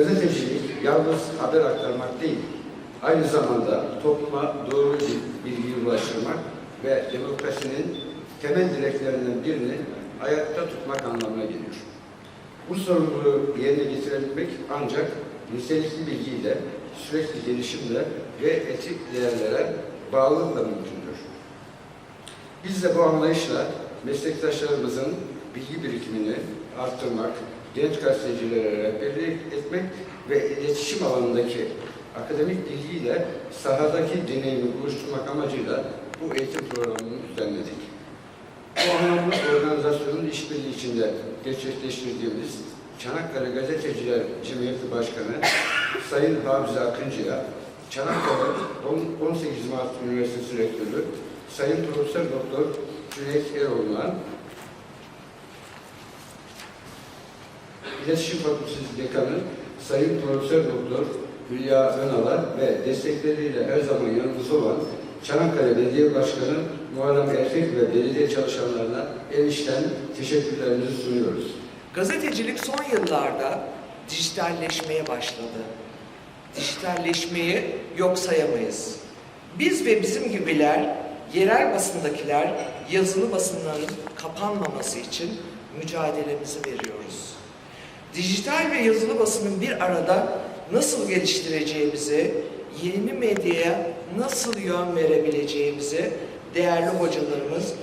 Gazetecilik yalnız haber aktarmak değil, aynı zamanda topluma doğru bir bilgiyi ulaştırmak ve demokrasinin temel direklerinden birini ayakta tutmak anlamına geliyor. Bu sorumluluğu yerine getirebilmek ancak nitelikli bilgiyle, sürekli gelişimle ve etik değerlere bağlılıkla mümkündür. Biz de bu anlayışla meslektaşlarımızın bilgi birikimini arttırmak, genç gazetecilere rehberlik etmek ve iletişim alanındaki akademik bilgiyle sahadaki deneyimi buluşturmak amacıyla bu eğitim programını düzenledik. Bu anlamda organizasyonun işbirliği içinde gerçekleştirdiğimiz Çanakkale Gazeteciler Cemiyeti Başkanı Sayın Hafize Akıncı'ya, Çanakkale 18 Mart Üniversitesi Rektörü Sayın Profesör Doktor Cüneyt Eroğlu'na, İletişim Fakültesi Dekanı Sayın Profesör Doktor Hülya Önal'a ve destekleriyle her zaman yanımızda olan Çanakkale Belediye Başkanı Muharrem Erkek ve belediye çalışanlarına en içten teşekkürlerimizi sunuyoruz. Gazetecilik son yıllarda dijitalleşmeye başladı. Dijitalleşmeyi yok sayamayız. Biz ve bizim gibiler, yerel basındakiler yazılı basınların kapanmaması için mücadelemizi veriyoruz. Dijital ve yazılı basının bir arada nasıl geliştireceğimizi, yeni medyaya nasıl yön verebileceğimizi değerli hocalarımız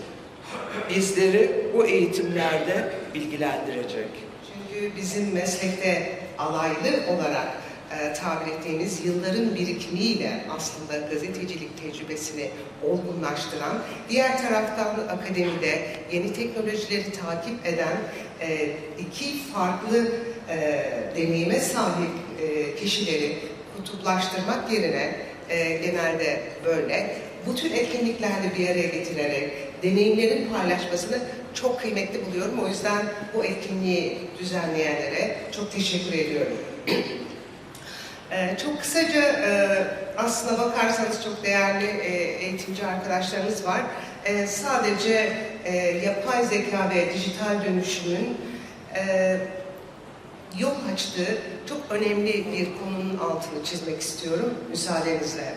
bizleri bu eğitimlerde bilgilendirecek. Çünkü bizim meslekte alaylı olarak e, tabir ettiğimiz yılların birikimiyle aslında gazetecilik tecrübesini olgunlaştıran, diğer taraftan akademide yeni teknolojileri takip eden e, iki farklı e, deneyime sahip e, kişileri kutuplaştırmak yerine e, genelde böyle bu tür etkinliklerde bir araya getirerek deneyimlerin paylaşmasını çok kıymetli buluyorum. O yüzden bu etkinliği düzenleyenlere çok teşekkür ediyorum. Ee, çok kısaca e, aslına bakarsanız çok değerli e, eğitimci arkadaşlarımız var. E, sadece e, yapay zeka ve dijital dönüşümün e, yol açtığı çok önemli bir konunun altını çizmek istiyorum müsaadenizle.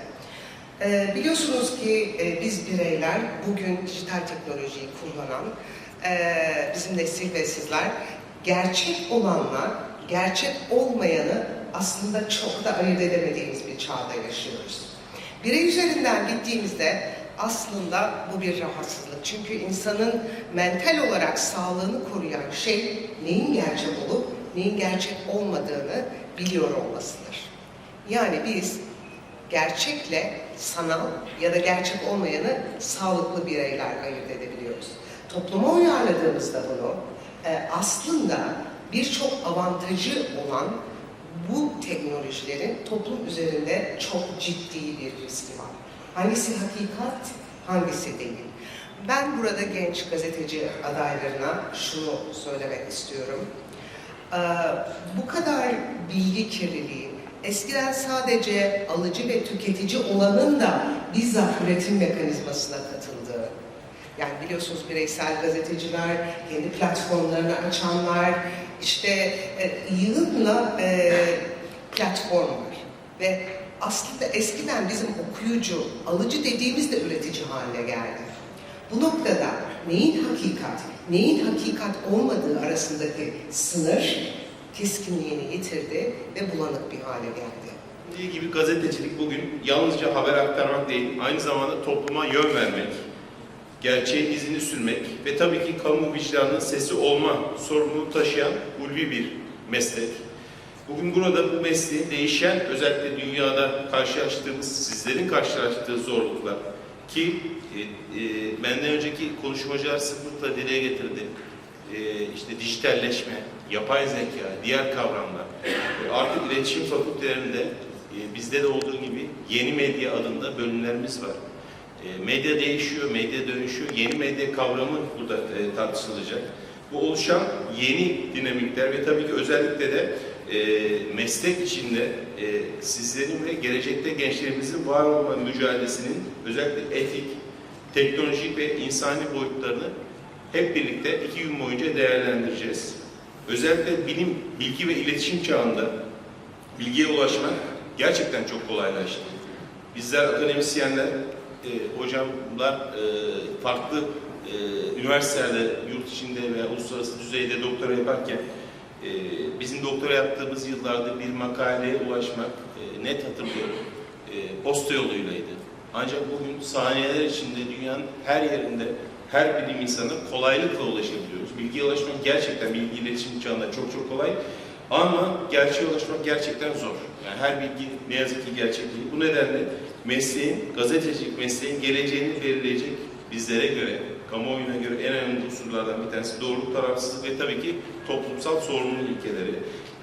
Biliyorsunuz ki biz bireyler bugün dijital teknolojiyi kullanan e, bizim nesil ve sizler gerçek olanla gerçek olmayanı aslında çok da ayırt edemediğimiz bir çağda yaşıyoruz. Birey üzerinden gittiğimizde aslında bu bir rahatsızlık. Çünkü insanın mental olarak sağlığını koruyan şey neyin gerçek olup neyin gerçek olmadığını biliyor olmasıdır. Yani biz gerçekle sanal ya da gerçek olmayanı sağlıklı bireyler ayırt edebiliyoruz. Topluma uyarladığımızda bunu e, aslında birçok avantajı olan bu teknolojilerin toplum üzerinde çok ciddi bir riski var. Hangisi hakikat, hangisi değil? Ben burada genç gazeteci adaylarına şunu söylemek istiyorum. Ee, bu kadar bilgi kirliliği, eskiden sadece alıcı ve tüketici olanın da bizzat üretim mekanizmasına katıldığı, yani biliyorsunuz bireysel gazeteciler, kendi platformlarını açanlar, işte e, yığınla e, platform var. Ve aslında eskiden bizim okuyucu, alıcı dediğimiz de üretici haline geldi. Bu noktada neyin hakikat, neyin hakikat olmadığı arasındaki sınır keskinliğini yitirdi ve bulanık bir hale geldi. Dediği gibi gazetecilik bugün yalnızca haber aktarmak değil, aynı zamanda topluma yön vermek, gerçeğin izini sürmek ve tabii ki kamu vicdanının sesi olma sorumluluğu taşıyan ulvi bir meslek. Bugün burada bu mesleğin değişen, özellikle dünyada karşılaştığımız, sizlerin karşılaştığı zorluklar ki e, e, benden önceki konuşmacılar sıklıkla dile getirdi. E, işte dijitalleşme, yapay zeka, diğer kavramlar. E, artık iletişim fakültelerinde e, bizde de olduğu gibi yeni medya adında bölümlerimiz var. E, medya değişiyor, medya dönüşüyor. Yeni medya kavramı burada e, tartışılacak. Bu oluşan yeni dinamikler ve tabii ki özellikle de e, meslek içinde sizlerin ve gelecekte gençlerimizin var olma mücadelesinin özellikle etik, teknolojik ve insani boyutlarını hep birlikte iki gün boyunca değerlendireceğiz. Özellikle bilim, bilgi ve iletişim çağında bilgiye ulaşmak gerçekten çok kolaylaştı. Bizler akademisyenler, e, hocamlar e, farklı e, üniversitelerde, yurt içinde veya uluslararası düzeyde doktora yaparken e, bizim doktora yaptığımız yıllarda bir makaleye ulaşmak e, net hatırlıyorum e, posta yoluylaydı. Ancak bugün saniyeler içinde dünyanın her yerinde her bilim insanı kolaylıkla ulaşabiliyoruz. Bilgiye ulaşmak gerçekten bilgi iletişim çağında çok çok kolay. Ama gerçeğe ulaşmak gerçekten zor. Yani her bilgi ne yazık ki gerçek değil. Bu nedenle mesleğin, gazetecilik mesleğin geleceğini belirleyecek bizlere göre, kamuoyuna göre en önemli unsurlardan bir tanesi doğruluk, tarafsızlık ve tabii ki toplumsal sorumluluk ilkeleri.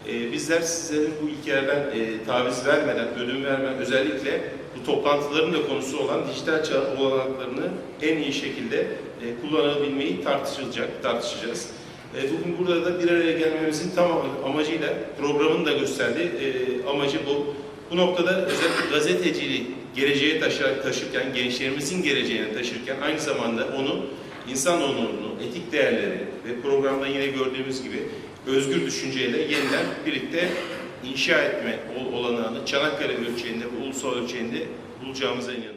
Ee, bizler sizlerin bu ilkelerden e, taviz vermeden, ödün vermeden özellikle bu toplantıların da konusu olan dijital çağ olanaklarını en iyi şekilde e, kullanabilmeyi tartışılacak, tartışacağız. E, Bugün burada da bir araya gelmemizin tam amacıyla programın da gösterdiği e, amacı bu. Bu noktada özellikle gazeteciliği geleceğe taşır, taşırken, gençlerimizin geleceğine taşırken aynı zamanda onu insan onurunu, etik değerleri ve programda yine gördüğümüz gibi özgür düşünceyle yeniden birlikte inşa etme ol- olanağını Çanakkale ölçeğinde ulusal ölçeğinde bulacağımıza inanıyorum.